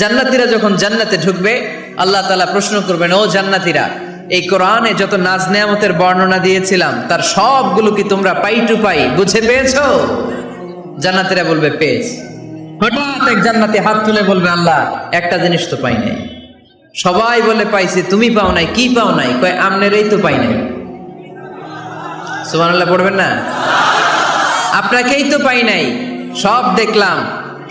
জান্নাতিরা যখন জান্নাতে ঢুকবে, আল্লাহ তালা প্রশ্ন করবেন, ও জান্নাতিরা, এই কোরআনে যত নাজ নেয়ামতের বর্ণনা দিয়েছিলাম, তার সবগুলো কি তোমরা পাই টু পাই? বুঝে পেয়েছ? জান্নাতিরা বলবে, পেয়েছি। হঠাৎ এক জান্নাতি হাত তুলে বলবে, আল্লাহ, একটা জিনিস তো পাই নাই। সবাই বলে, পাইছি, তুমি পাও নাই, কি পাও নাই? কয়, আমনেরই তো পাই নাই। সুবহানাল্লাহ, পড়বেন না? আপনাকেই তো পাই নাই। সব দেখলাম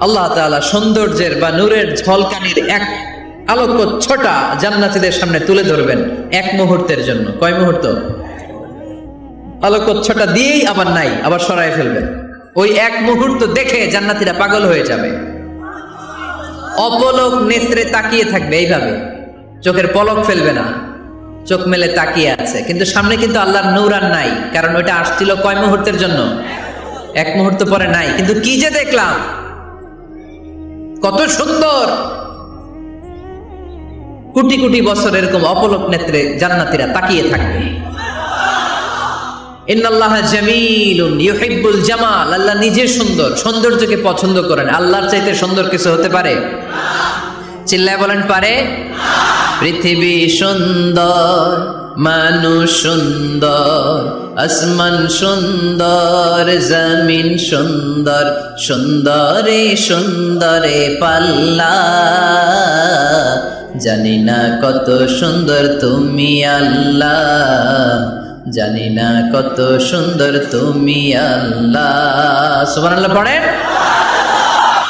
আল্লাহ তাআলা সৌন্দর্যের বা নূরের ঝলকানির এক আলোক ছোটা জান্নাতীদের সামনে তুলে ধরবেন এক মুহূর্তের জন্য। কয় মুহূর্ত? আলোক ছোটা দিয়েই আবার নাই, আবার সরাই ফেলবেন। ওই এক মুহূর্ত দেখে জান্নাতিরা পাগল হয়ে যাবে। অপলক নেত্রে তাকিয়ে থাকবে এইভাবে। চোখের পলক ফেলবে না। চোখ মেলে তাকিয়ে আছে। কিন্তু সামনে কিন্তু আল্লাহর নূর আর নাই, কারণ ওইটা আসছিল কয় মুহূর্তের জন্য? এক মুহূর্ত পরে নাই। কিন্তু কি যে দেখলাম? কত সুন্দর। কোটি কোটি বছর এরকম অপলক নেত্রে জান্নাতীরা তাকিয়ে থাকবে। ইন্নাল্লাহ জামিলুন ইউহিব্বুল জামাল। আল্লাহ নিজে সুন্দর, সৌন্দর্যকে পছন্দ করেন। আল্লাহর চাইতে সুন্দর কিছু হতে পারে? চিল্লায় বলেন, পারে? পৃথিবী সুন্দর। মানুষ সুন্দর, আসমান সুন্দর, জমিন সুন্দর, সুন্দরে সুন্দরে পাল্লা। জানি না কত সুন্দর তুমি আল্লাহ, জানি না কত সুন্দর তুমি আল্লাহ। সুবহানাল্লাহ পড়েন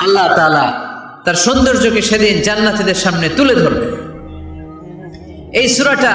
আল্লাহ তাআলা তার সৌন্দর্যকে সেদিন জান্নাতীদের সামনে তুলে ধরবে। এই সূরাটা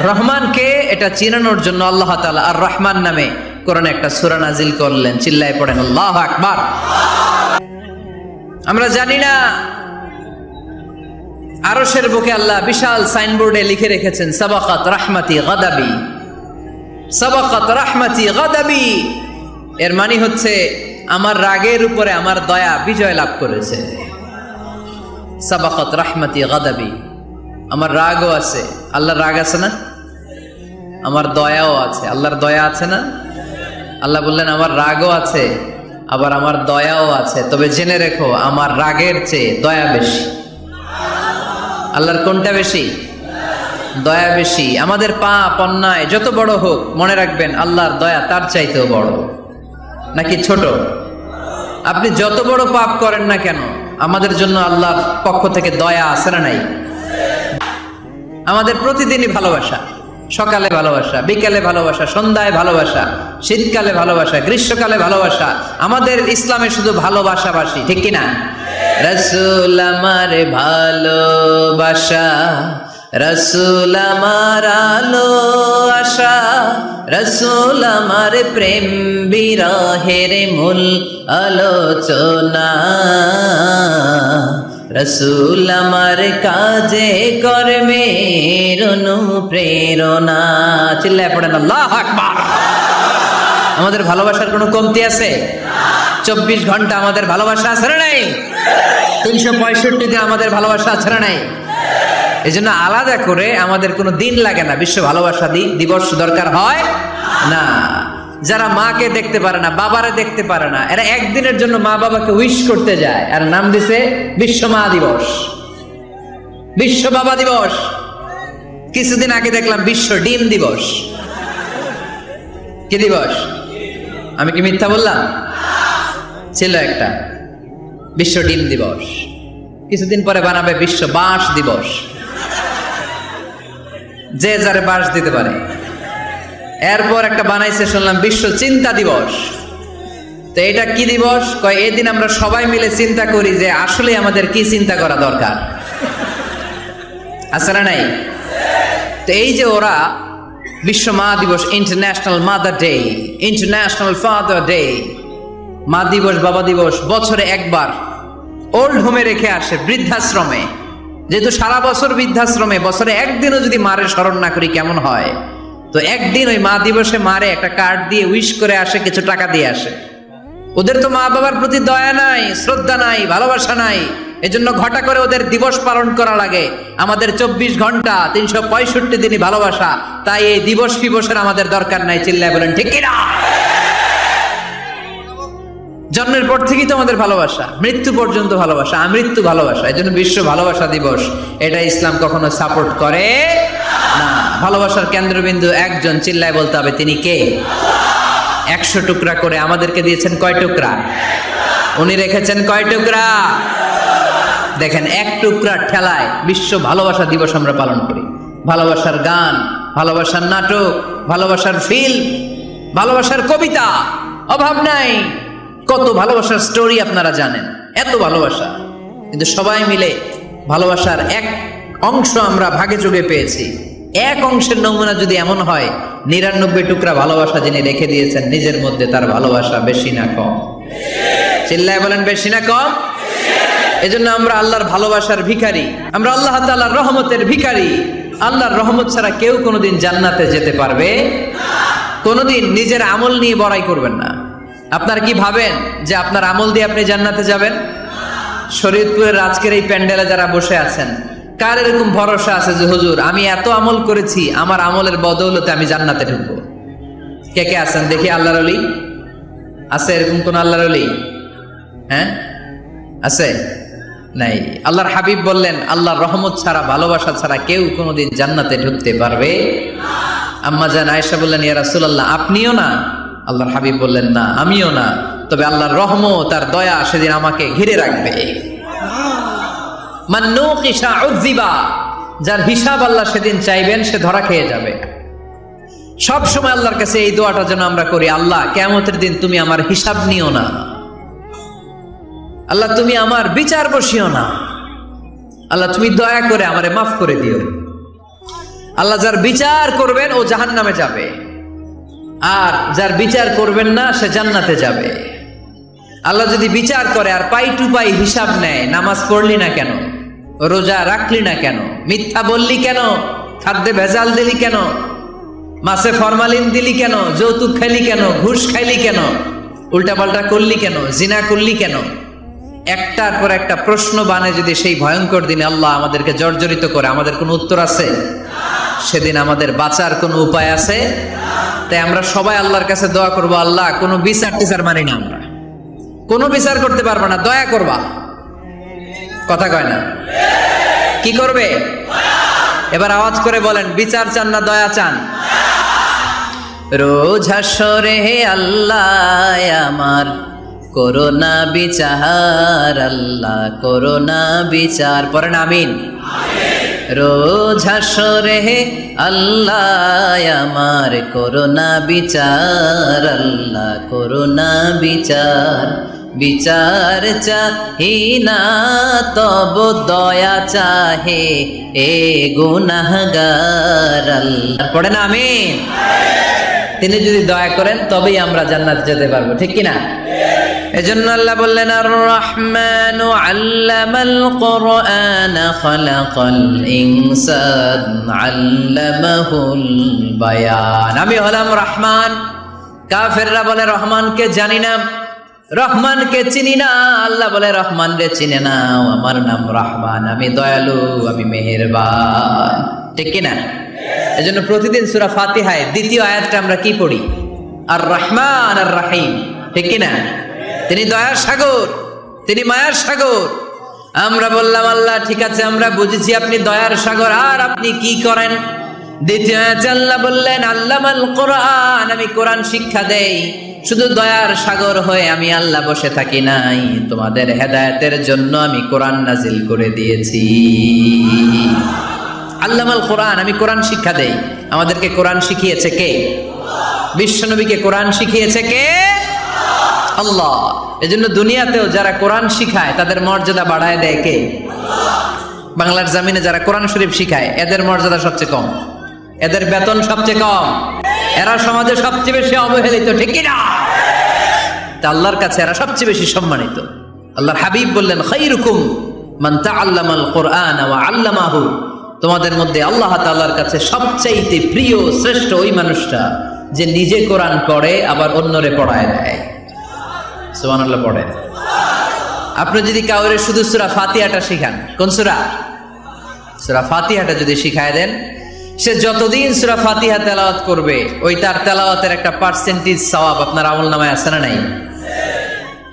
রহমানকে এটা চিনানোর জন্য আল্লাহ তালা আর রহমান নামে কোরআনে একটা সূরা নাজিল করলেন। চিল্লায় পড়েন, আল্লাহ আকবার। আমরা জানি না, আরশের বুকে আল্লাহ বিশাল সাইনবোর্ডে লিখে রেখেছেন, সাবাকাত রাহমাতি গাদাবি। সাবাকাত রাহমাতি গাদাবি। এর মানে হচ্ছে, আমার রাগের উপরে আমার দয়া বিজয় লাভ করেছে। সাবাকাত রাহমাতি গাদাবি। আমার রাগও আছে। আল্লাহর রাগ আছে না? আমার দয়াও আছে। আল্লাহর দয়া আছে না? আল্লাহ বললেন, আমার রাগও আছে, আবার আমার দয়াও আছে। তবে জেনে রেখো, আমার রাগের চেয়ে দয়া বেশি। আল্লাহর কোনটা বেশি? দয়া বেশি। আমাদের পাপ, অন্যায়, যত বড় হোক, মনে রাখবেন, আল্লাহর দয়া তার চাইতেও বড়। নাকি ছোট? আপনি যত বড় পাপ করেন না কেন, আমাদের জন্য আল্লাহর পক্ষ থেকে দয়া আছে না নাই? আমাদের প্রতিদিনই ভালোবাসা, সকালে ভালোবাসা, বিকালে ভালোবাসা, সন্ধ্যায় ভালোবাসা, শীতকালে ভালোবাসা, গ্রীষ্মকালে ভালোবাসা, আমাদের ইসলামে শুধু ভালোবাসাবাসী, ঠিক কিনা? রসুল আমার ভালোবাসা, রসুল আমার আলো আশা রসুল আমার প্রেম বিরহের মূল আলোচনা। রসুল আমার কাজে কর্মের অনুপ্রেরণা চিল্লায় পড়েন আল্লাহ আকবার। আমাদের ভালোবাসার কোনো কমতি আছে? চব্বিশ ঘণ্টা আমাদের ভালোবাসা আছে নাই? তিনশো পঁয়ষট্টি দিন আমাদের ভালোবাসা আছে নাই? এই জন্য আলাদা করে আমাদের কোনো দিন লাগে না। বিশ্ব ভালোবাসা দিবস দরকার হয় না। যারা মাকে দেখতে পারে না, বাবারে দেখতে পারে না, এরা একদিনের জন্য মা বাবাকে উইশ করতে যায়। আর নাম দিছে বিশ্ব মা দিবস। বিশ্ব বাবা দিবস। কিছুদিন আগে দেখলাম বিশ্ব ডিম দিবস। কি দিবস? আমি কি মিথ্যা বললাম? ছিল একটা। বিশ্ব ডিম দিবস। কিছুদিন পরে বানাবে বিশ্ব বাঁশ দিবস। যে যারে বাঁশ দিতে পারে। এরপর একটা বানাইছে, শুনলাম, বিশ্ব চিন্তা দিবস। তো এটা কি দিবস? কয় এই দিন আমরা সবাই মিলে চিন্তা করি যে আসলে আমাদের কি চিন্তা করা দরকার। না নাই? তো এই যে ওরা বিশ্ব মা দিবস international mother day international father day মা দিবস, বাবা দিবস, বছরে একবার ওল্ড হোমে রেখে আসে, বৃদ্ধাশ্রমে। যেহেতু সারা বছর বৃদ্ধাশ্রমে, বছরে একদিনও যদি মারে স্মরণ না করি, কেমন হয়? তো একদিন ওই মা দিবসে মারে, একটা কার্ড দিয়ে উইশ করে আসে, কিছু টাকা দিয়ে আসে। ওদের তো মা বাবার প্রতি দয়া নাই, শ্রদ্ধা নাই, ভালোবাসা নাই। এজন্য ঘটা করে ওদের দিবস পালন করা লাগে। আমাদের চব্বিশ ঘণ্টা, তিনশো পঁয়ষট্টি দিনই ভালোবাসা। তাই এই দিবস ফিবসের আমাদের দরকার নাই, চিল্লায় বলেন, ঠিক কিনা? জন্মের পর থেকেই তো আমাদের ভালোবাসা, মৃত্যু পর্যন্ত ভালোবাসা, আমৃত্যু ভালোবাসা এই জন্য বিশ্ব ভালোবাসা দিবস। এটা ইসলাম কখনো সাপোর্ট করে ভালোবাসার কেন্দ্রবিন্দু একজন, চিল্লায় বলতে হবে, তিনি কে? একশো টুকরা করে আমাদেরকে দিয়েছেন কয় টুকরা? উনি রেখেছেন কয় টুকরা? দেখেন, এক টুকরা ঠেলায় বিশ্ব ভালোবাসা দিবস আমরা পালন করি। ভালোবাসার গান, ভালোবাসার নাটক, ভালোবাসার ফিল্ম, ভালোবাসার কবিতা, অভাব নাই। কত ভালোবাসার স্টোরি আপনারা জানেন, এত ভালোবাসা। কিন্তু সবাই মিলে ভালোবাসার এক অংশ আমরা ভাগে যোগে পেয়েছি। এক অংশের নমুনা যদি এমন হয়, নিরানব্বই টুকরা ভালোবাসা যিনি রেখে দিয়েছেন, নিজের মধ্যে তার ভালোবাসা বেশি না কম। চিল্লায় বলেন, বেশি না কম? এজন্য আমরা আল্লাহর ভালোবাসার ভিখারি, আমরা আল্লাহ তাআলার রহমতের ভিখারি। আল্লাহর রহমত ছাড়া কেউ কোনোদিন জান্নাতে যেতে পারবে কোনোদিন নিজের আমল নিয়ে বড়াই করবেন না। আপনার কি ভাবেন যে আপনার আমল দিয়ে আপনি জান্নাতে যাবেন? শরীয়তপুরের আজকের এই প্যান্ডেলে যারা বসে আছেন কার এরকম ভরসা আছে যে, হুজুর, আমি এত আমল করেছি, আমার আমলের বদৌলতে আমি জান্নাতে ঢুকবো কে কে আছেন? দেখি আল্লাহর অলি আছে এরকম কোন আল্লাহর অলি হ্যাঁ? আছে? নাই। আল্লাহর হাবিব বললেন, আল্লাহর রহমত ছাড়া, ভালোবাসা ছাড়া কেউ কোনোদিন জান্নাতে ঢুকতে পারবে আম্মা জান আয়েশা বললেন, ইয়া রাসূলুল্লাহ, আপনিও না? আল্লাহর হাবিব বললেন, না, আমিও না। তবে আল্লাহর রহমত আর দয়া সেদিন আমাকে ঘিরে রাখবে। যার হিসাব আল্লাহ সেদিন চাইবেন, সে ধরা খেয়ে যাবে। সব সময় আল্লাহর কাছে এই দোয়াটা যেন আমরা করি, আল্লাহ কেমতের দিন তুমি আমার হিসাব নিও না। আল্লাহ, তুমি আমার বিচার বসিও না। আল্লাহ, তুমি দয়া করে আমারে মাফ করে দিও। আল্লাহ, যার বিচার করবেন, ও জাহান নামে যাবে। আর যার বিচার করবেন না, সে জান্নাতে যাবে। আল্লাহ যদি বিচার করে, আর পাই টু পাই হিসাব নেয়, নামাজ পড়লি না কেন? রোজা রাখলি না কেন? মিথ্যা বললি কেন? খাদ্যে ভেজাল দিলি কেন? মাছে ফরমালিন দিলি কেন? যৌতুক খাইলি কেন? ঘুষ খাইলি কেন? উল্টাপাল্টা করলি কেন? জিনা করলি কেন? একটার পর একটা প্রশ্ন বানে যদি সেই ভয়ঙ্কর দিনে আল্লাহ আমাদেরকে জর্জরিত করে, আমাদের কোনো উত্তর আছে? সেদিন আমাদের বাঁচার কোনো উপায় আছে? তাই আমরা সবাই আল্লাহর কাছে দোয়া করব, আল্লাহ কোনো বিচার টিচার মানি না আমরা। কোনো বিচার করতে পারবা না, দয়া করবা। কথা কয় না। কি করবে? এবার আওয়াজ করে বলেন, বিচার চান না, দয়া চান? রোজ হাসরে হে আল্লাহ আমার, করোনা বিচার, আল্লাহ করোনা বিচার। পরেন আমিন। রোজ হাসরে হে আল্লাহ আমার, করোনা বিচার, আল্লাহ করোনা বিচার। বিচার চাহি না, তব দয়া চাহে এ গুনাহগার আল্লাহ। পড়েন আমি তিনি যদি দয়া করেন, তবেই আমরা জান্নাত যেতে পারব, ঠিক কি না এজন্য আল্লাহ বললেন আর রহমান আল্লামাল কোরআন খালাকাল ইনসান আল্লামাহুল বায়ান। আমি হলাম রহমান। কাফেররা বলে, রহমানকে জানি না। রহমানকে চিনি না, আল্লাহ বলে রহমান রে চিনে না আমার নাম রহমান, আমি দয়ালু, আমি মেহেরবান। ঠিক কি এই জন্য প্রতিদিন সুরা ফাতিহায় দ্বিতীয় আয়াতটা আমরা কি পড়ি? আর রহমান আর রাহিম ঠিক কি না তিনি দয়ার সাগর, তিনি মায়ার সাগর। আমরা বললাম, আল্লাহ, ঠিক আছে, আমরা বুঝেছি আপনি দয়ার সাগর, আর আপনি কি করেন? দ্বিতীয় আল্লাহ বললেন, আল্লামাল কোরআন, আমি কোরআন শিক্ষা দেই। শুধু দয়ার সাগর হয়ে আমি আল্লাহ বসে থাকি নাই। তোমাদের হেদায়েতের জন্য আমি কোরআন নাজিল করে দিয়েছি। আল্লামাল কোরআন, আমি কোরআন শিক্ষা দেই। আমাদেরকে কোরআন শিখিয়েছে কে? বিশ্বনবীকে কোরআন শিখিয়েছে কে? আল্লাহ। এজন্য দুনিয়াতেও যারা কোরআন শিখায়, তাদের মর্যাদা বাড়ায় দেয় কে? বাংলার জামিনে যারা কোরআন শরীফ শিখায়, এদের মর্যাদা সবচেয়ে কম। এদের বেতন সবচেয়ে কম। এরা সমাজে সবচেয়ে বেশি অবহেলিত, ঠিক না তা আল্লাহর কাছে এরা সবচেয়ে বেশি সম্মানিত। আল্লাহর হাবিব বললেন, খাইরুকুম মান তাআল্লামাল কোরআন আল্লামাহু। তোমাদের মধ্যে আল্লাহ তাআলার কাছে সবচাইতে প্রিয়, শ্রেষ্ঠ ওই মানুষটা যে নিজে কোরআন পড়ে, আবার অন্যরে পড়ায় দেয় সুবহানাল্লাহ পড়ে আপনি যদি কাউরে শুধু সূরা ফাতিহাটা শিখান, কোন সূরা? সূরা ফাতিহাটা যদি শিখায় দেন সে যতদিন সূরা ফাতিহা তেলাওয়াত করবে ওই তার তেলাওয়াতের একটা পার্সেন্টেজ সওয়াব আপনার আমল নামায় আছে না নাই?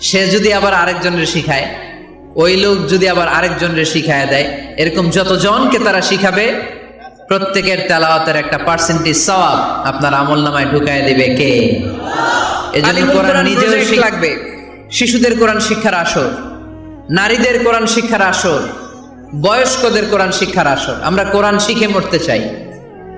সে যদি আবার আরেকজনের শিখায় ওই লোক যদি আবার আরেকজনের শিখায় দেয় এরকম যতজনকে তারা শিখাবে প্রত্যেকের তেলাওয়াতের একটা পার্সেন্টেজ সওয়াব আপনার আমল নামায় ঢুকায় দিবে কে? এজন্য কোরআন নিজেও শিখ লাগবে। শিশুদের কোরআন শিক্ষার আসর নারীদের কোরআন শিক্ষার আসর বয়স্কদের কোরআন শিক্ষার আসর। আমরা কোরআন শিখে মরতে চাই।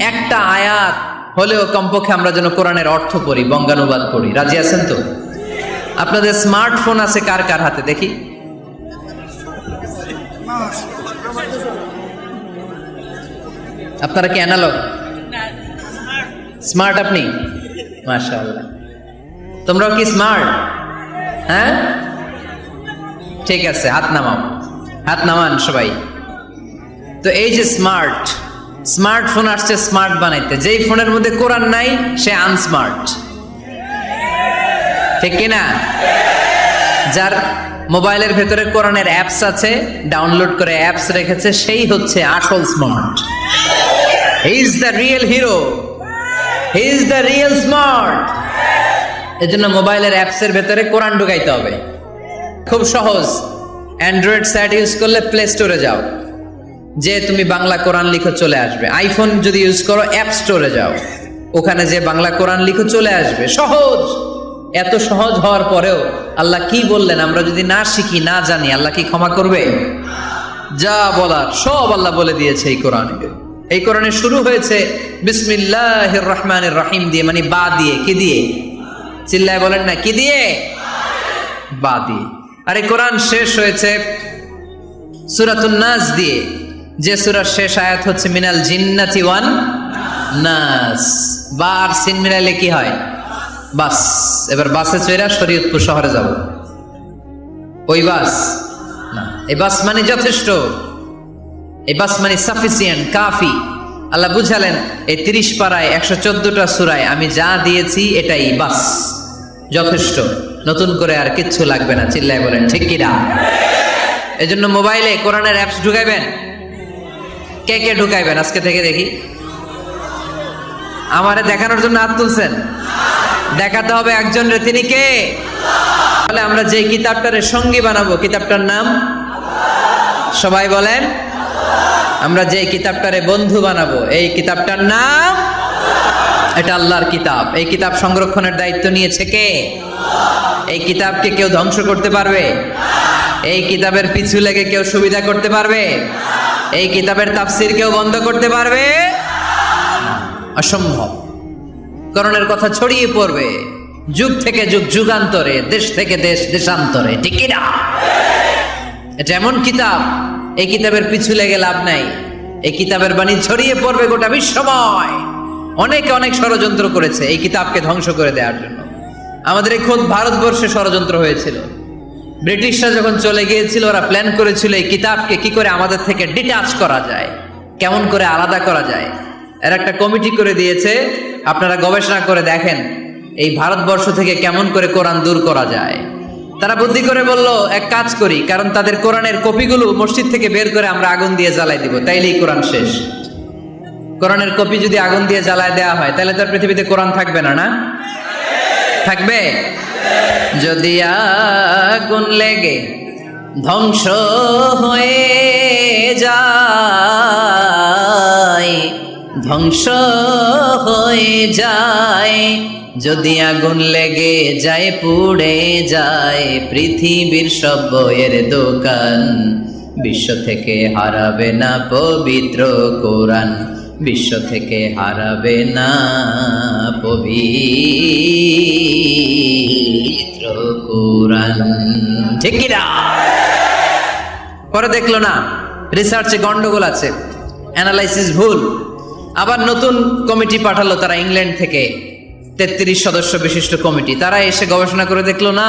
একটা আয়াত হলেও কমপক্ষে আমরা যেন কোরআনের অর্থ পড়ি, বঙ্গানুবাদ করি রাজি আছেন তো? আপনাদের স্মার্টফোন আছে কার কার হাতে? দেখি। আপনারা কি অ্যানালগ স্মার্ট আপনি? মাশাআল্লাহ। তোমরাও কি স্মার্ট হ্যাঁ? ঠিক আছে, হাত নামাও। হাত নামান সবাই। তো এই যে স্মার্ট স্মার্টফোন আসছে স্মার্ট বানাইতে। যেই ফোনের মধ্যে কোরআন নাই, সে আনস্মার্ট। ঠিক কিনা যার মোবাইলের ভেতরে কোরআনের অ্যাপস আছে, ডাউনলোড করে অ্যাপস রেখেছে, সেই হচ্ছে আসল smart. He is the real hero he is the real smart এজন্য মোবাইলের অ্যাপসের ভেতরে কোরআন ঢুকাইতে হবে। খুব সহজ। অ্যান্ড্রয়েড স্যাট ইউজ করলে প্লে স্টোরে যাও। যে তুমি বাংলা কোরআন লিখো চলে আসবে। আইফোন যদি ইউজ করো অ্যাপ স্টোরে যাও। ওখানে যে বাংলা কোরআন লিখো চলে আসবে। সহজ। এত সহজ হওয়ার পরেও আল্লাহ কি বললেন? আমরা যদি না শিখি, না জানি, আল্লাহ কি ক্ষমা করবে? যা বলার সব আল্লাহ বলে দিয়েছে এই কোরআনে এই কোরআনে শুরু হয়েছে বিসমিল্লাহ রহমানের রহিম দিয়ে মানে বা দিয়ে, কি দিয়ে? চিল্লায় বলেন না, কি দিয়ে? বা দিয়ে। আরে কোরআন শেষ হয়েছে, সুরাতুন নাস দিয়ে। যে সুরার শেষ আয়াত হচ্ছে মিনাল জিন্নাতি ওয়ান নাস। বা আর সিন মিলাইলে কি হয়? বাস। এবার বাসে চড়া শরীয়তপুর শহরে যাব। ওই বাস? না। এই বাস মানে যথেষ্ট। এই বাস মানে সাফিসিয়েন্ট কাফি। আল্লাহ বুঝালেন, এই তিরিশ পাড়ায়, একশো চোদ্দটা সুরায় আমি যা দিয়েছি এটাই বাস। যথেষ্ট। নতুন করে আর কিচ্ছু লাগবে না, চিল্লায় বলেন, ঠিক কিনা? এই জন্য মোবাইলে কোরআনের অ্যাপস ঢুকাইবেন। কে কে ঢুকাইবেন আজকে থেকে দেখি? আমারে দেখানোর জন্য হাত তুলছেন। দেখাতে হবে একজন রে তিনি কে? তাহলে আমরা যে কিতাবটারে সঙ্গী বানাবো, কিতাবটার নাম? সবাই বলেন। আমরা যে কিতাবটারে বন্ধু বানাবো, এই কিতাবটার নাম? এটা আল্লাহর কিতাব। এই কিতাব সংরক্ষণের দায়িত্ব নিয়েছে কে? এই কিতাবকে কেউ ধ্বংস করতে পারবে? এই কিতাবের পিছু লেগে কেউ সুবিধা করতে পারবে? এই কিতাবের তাফসির কেউ বন্ধ করতে পারবে? অসম্ভব। করণের কথা ছড়িয়ে পড়বে। যুগ থেকে যুগ, যুগান্তরে, দেশ থেকে দেশ, দেশান্তরে। ঠিক না? এটা এমন কিতাব, এই কিতাবের পিছু লেগে লাভ নাই। এই কিতাবের বাণী ছড়িয়ে পড়বে গোটা বিশ্বময়। অনেকে অনেক ষড়যন্ত্র করেছে এই কিতাবকে ধ্বংস করে দেওয়ার জন্য। আমাদের এই খোদ ভারতবর্ষে ষড়যন্ত্র হয়েছিল। ব্রিটিশরা যখন চলে গিয়েছিল, ওরা প্ল্যান করেছিল এই কিতাবকে কি করে আমাদের থেকে ডিটাচ করা যায়, কেমন করে আলাদা করা যায়। এর একটা কমিটি করে দিয়েছে, আপনারা গবেষণা করে দেখেন এই ভারতবর্ষ থেকে কেমন করে কোরআন দূর করা যায়। তারা বুদ্ধি করে বলল, এক কাজ করি, কারণ তাদের কোরআনের কপিগুলো মসজিদ থেকে বের করে আমরা আগুন দিয়ে জ্বালাই দিব, তাইলেই কোরআন শেষ। কোরআনের কপি যদি আগুন দিয়ে জ্বালায় দেওয়া হয়, তাহলে তার পৃথিবীতে কোরআন থাকবে না না? থাকবে? যদি আগুন লেগে ধ্বংস হয়ে যায়, ধ্বংস হয়ে যায়, যদি আগুন লেগে যায়, পুড়ে যায়, পৃথিবীর সব বইয়ের দোকান, বিশ্ব থেকে হারাবে না পবিত্র কোরআন। বিশ্ব থেকে হারাবে না পবিত্র কোরআন। ঠিক কি না? পরে দেখল না রিসার্চে গন্ডগোল আছে অ্যানালাইসিস ভুল। আবার নতুন কমিটি পাঠালো তারা ইংল্যান্ড থেকে, তেত্রিশ সদস্য বিশিষ্ট কমিটি তারা এসে গবেষণা করে দেখল না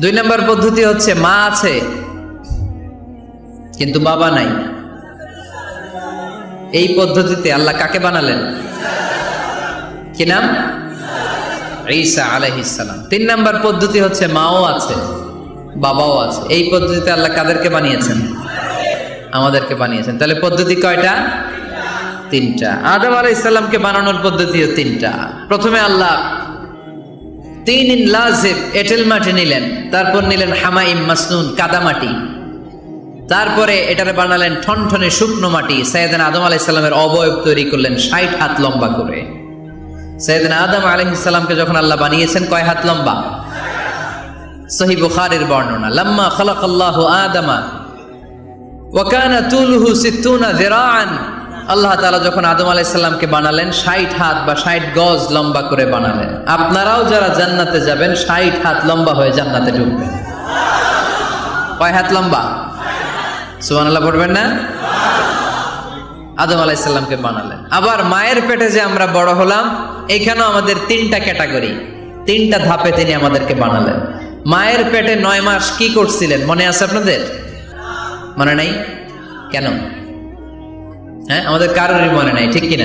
দুই নম্বর পদ্ধতি হচ্ছে মা আছে, কিন্তু বাবা নাই। এই পদ্ধতিতে আল্লাহ কাকে বানালেন? কি নাম? ঈসা আলাইহিসালাম তিন নম্বর পদ্ধতি হচ্ছে মাও আছে, বাবাও আছে। এই পদ্ধতিতে আল্লাহ কাদেরকে বানিয়েছেন? আমাদেরকে বানিয়েছেন। তাহলে পদ্ধতি কয়টা? তিনটা। আদম আলাহ বানানোর পদ্ধতিও তিনটা। প্রথমে আল্লাহ তিন ইন লাজেব এটেল মাটি নিলেন। তারপর নিলেন হামাইম মাসনুন কাদামাটি তারপরে এটারে বানালেন ঠনঠনে শুকনো মাটি। সৈয়দান আদম আলাহ ইসলামের অবয়ব তৈরি করলেন ষাট হাত লম্বা করে। সৈয়দিন আদম আলহিসাল্লামকে যখন আল্লাহ বানিয়েছেন, কয় হাত লম্বা? সহি বুখারের বর্ণনা, লাম্মা খালাকাল্লাহ আদামা ওয়াকানা তুলহু সিত্তুনা যিরাআন। আল্লাহ তালা যখন আদম আলাইহিস কে বানালেন 60 হাত বা 60 গজ লম্বা করে বানালেন। আপনারাও যারা জান্নাতে যাবেন 60 হাত লম্বা হয়ে জান্নাতে ঢুকবেন। কয় হাত লম্বা? সুবহানাল্লাহ পড়বেন না? আদম আলাইসাল্লামকে বানালেন। আবার মায়ের পেটে যে আমরা বড় হলাম, এখানেও আমাদের তিনটা ক্যাটাগরি। তিনটা ধাপে তিনি আমাদেরকে বানালেন। মায়ের পেটে নয় মাস কি করছিলেন? মনে আছে আপনাদের? মনে নাই? কেন? হ্যাঁ আমাদের কারোরই মনে নাই, ঠিক কিনা?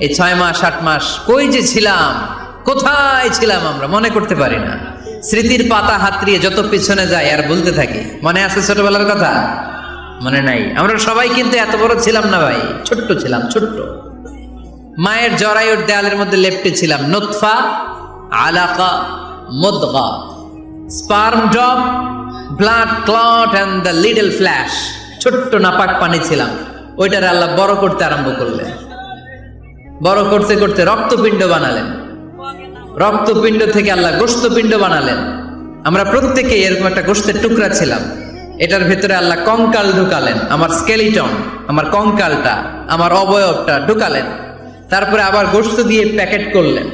এই ছয় মাস, আট মাস, কই যে ছিলাম? কোথায় ছিলাম আমরা? মনে করতে পারি না। স্মৃতির পাতা হাতড়িয়ে যত পিছনে যায়, আর বলতে থাকি। মনে আছে ছোটবেলার কথা? মনে নাই। আমরা সবাই কিন্তু এত বড় ছিলাম না ভাই। ছোট্ট ছিলাম, ছোট্ট। মায়ের জরায়ুর দেয়ালের মধ্যে লেপটে ছিলাম। নুতফা, আলাকা, মুদগা। Sperm drop, blood clot, and the little flesh. ছোট্ট নাপাক পানি ছিলাম। ওইটার আল্লাহ বড় করতে আরম্ভ করলেন বড় করতে করতে রক্তপিণ্ড বানালেন। রক্তপিণ্ড থেকে আল্লাহ গোস্তপিণ্ড বানালেন। আমরা প্রত্যেকে এরকম একটা গোস্তের টুকরা ছিলাম। এটার ভেতরে আল্লাহ কঙ্কাল ঢুকালেন আমার স্কেলিটন আমার কঙ্কালটা আমার অবয়বটা ঢুকালেন। তারপরে আবার গোস্ত দিয়ে প্যাকেট করলেন।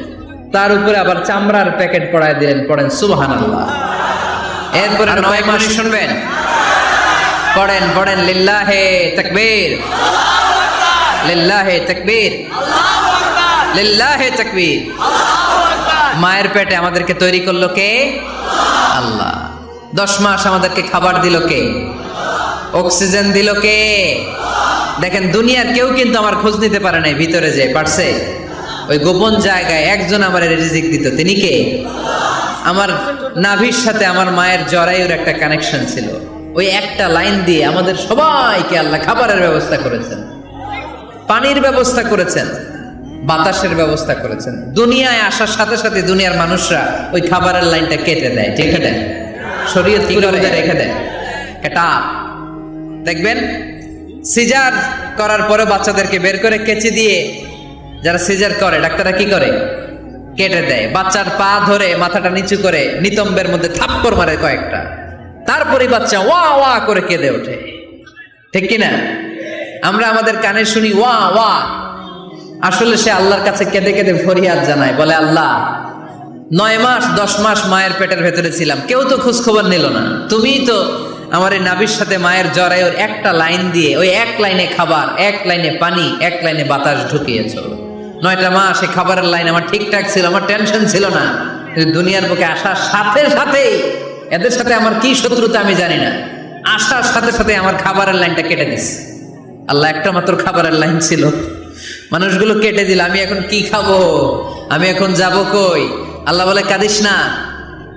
তার উপরে আবার চামড়ার প্যাকেট পড়ায় দিলেন পড়েন সুবহান আল্লাহ এরপরে নয় মাস শুনবেন? পড়েন পড়েন, লিল্লাহে তাকবীর। লিল্লাহে তাকবীর। লিল্লাহে তাকবীর। মায়ের পেটে আমাদেরকে তৈরি করল কে? আল্লাহ। দশ মাস আমাদেরকে খাবার দিল কে? অক্সিজেন দিল কে? দেখেন, দুনিয়ার কেউ কিন্তু আমার খোঁজ নিতে পারে নাই ভিতরে যে, পারছে? ওই গোপন জায়গায় একজন আমার রিজিক দিত, তিনি কে? আমার নাভির সাথে আমার মায়ের জরায়ুর একটা কানেকশন ছিল। ওই একটা লাইন দিয়ে আমাদের সবাইকে আল্লাহ খাবারের ব্যবস্থা করেছেন, পানির ব্যবস্থা করেছেন, বাতাসের ব্যবস্থা করেছেন। দুনিয়ায় আসার সাথে সাথে দুনিয়ার মানুষরা ওই খাবারের লাইনটা কেটে দেয় ঠিক দেয়। শরীয়ত রেখে দেয়। এটা দেখবেন, সিজার করার পরে বাচ্চাদেরকে বের করে কেচি দিয়ে যারা সিজার করে, ডাক্তাররা কি করে? কেটে দেয়। বাচ্চার পা ধরে মাথাটা নিচু করে নিতম্বের মধ্যে থাপ্পড় মারে কয়েকটা। তারপরে বাচ্চা ওয়া ওয়া করে কেঁদে ওঠে। ঠিক কিনা? আমরা আমাদের কানে শুনি ওয়া ওয়া। আসলে সে আল্লাহর কাছে কেঁদে কেঁদে ফরিয়াদ জানায়, বলে, আল্লাহ, নয় মাস, দশ মাস মায়ের পেটের ভেতরে ছিলাম। কেউ তো খোঁজ খবর নিল না। তুমিই তো আমার এই নাবির সাথে মায়ের জরায়ুর একটা লাইন দিয়ে ওই এক লাইনে খাবার, এক লাইনে পানি, এক লাইনে বাতাস ঢুকিয়েছ। নয়টা মাস এই খাবারের লাইন আমার ঠিকঠাক ছিল, আমার টেনশন ছিল না। দুনিয়ার বুকে আসার সাথে সাথেই এদের সাথে আমার কি শত্রুতা আমি জানি না। আসার সাথে সাথে আমার খাবারের লাইনটা কেটে দিস। আল্লাহ, একটা মাত্র খাবারের লাইন ছিল। মানুষগুলো কেটে দিল, আমি এখন কি খাব? আমি এখন যাব কই? আল্লাহ বলে, কাঁদিস না।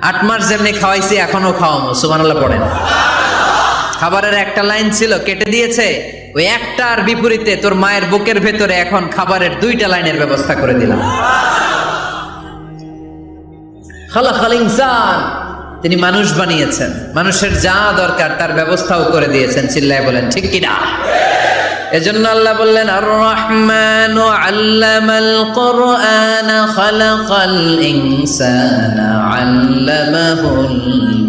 আট মাস যেমনি খাওয়াইছি এখনও খাওয়াবো সুমান আল্লাহ পড়েন। খাবারের একটা লাইন ছিল, কেটে দিয়েছে। ওই একটার বিপরীতে তোর মায়ের বুকের ভেতরে এখন খাবারের দুইটা লাইনের ব্যবস্থা করে দিলাম। খালা খাল ইনসান। তিনি মানুষ বানিয়েছেন। মানুষের যা দরকার তার ব্যবস্থাও করে দিয়েছেন, চিল্লায় বলেন, ঠিক কিনা? এজন্য আল্লাহ বললেন আর রহমান আল্লামাল কোরআন খালাকাল ইনসানা আল্লামাহুল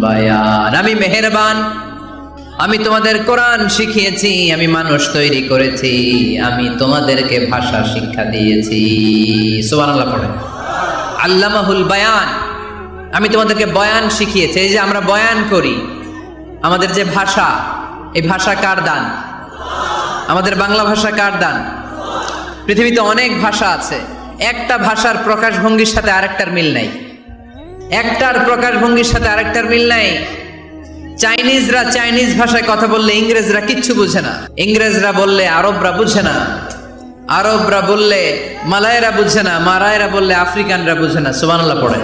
বায়ান। আমি মেহেরবান, আমি তোমাদের কোরআন শিখিয়েছি, আমি মানুষ তৈরি করেছি, আমি তোমাদেরকে ভাষা শিক্ষা দিয়েছি। সুবহানাল্লাহ পড়ে আল্লামাহুল বায়ান। আমি তোমাদেরকে বয়ান শিখিয়েছি, এই যে আমরা বয়ান করি, আমাদের যে ভাষা, এই ভাষা কার দান? আমাদের বাংলা ভাষা কার দান? পৃথিবীতে অনেক ভাষা আছে, একটা ভাষার প্রকাশভঙ্গির সাথে আরেকটার মিল নাই। একটার প্রকাশভঙ্গির সাথে আরেকটার মিল নাই। চাইনিজরা চাইনিজ ভাষায় কথা বললে ইংরেজরা কিচ্ছু বুঝে না। ইংরেজরা বললে আরবরা বুঝে না। আরবরা বললে মালায়রা বুঝে না, মারায়রা বললে আফ্রিকানরা বুঝে না। সুবহানাল্লাহ পড়ে।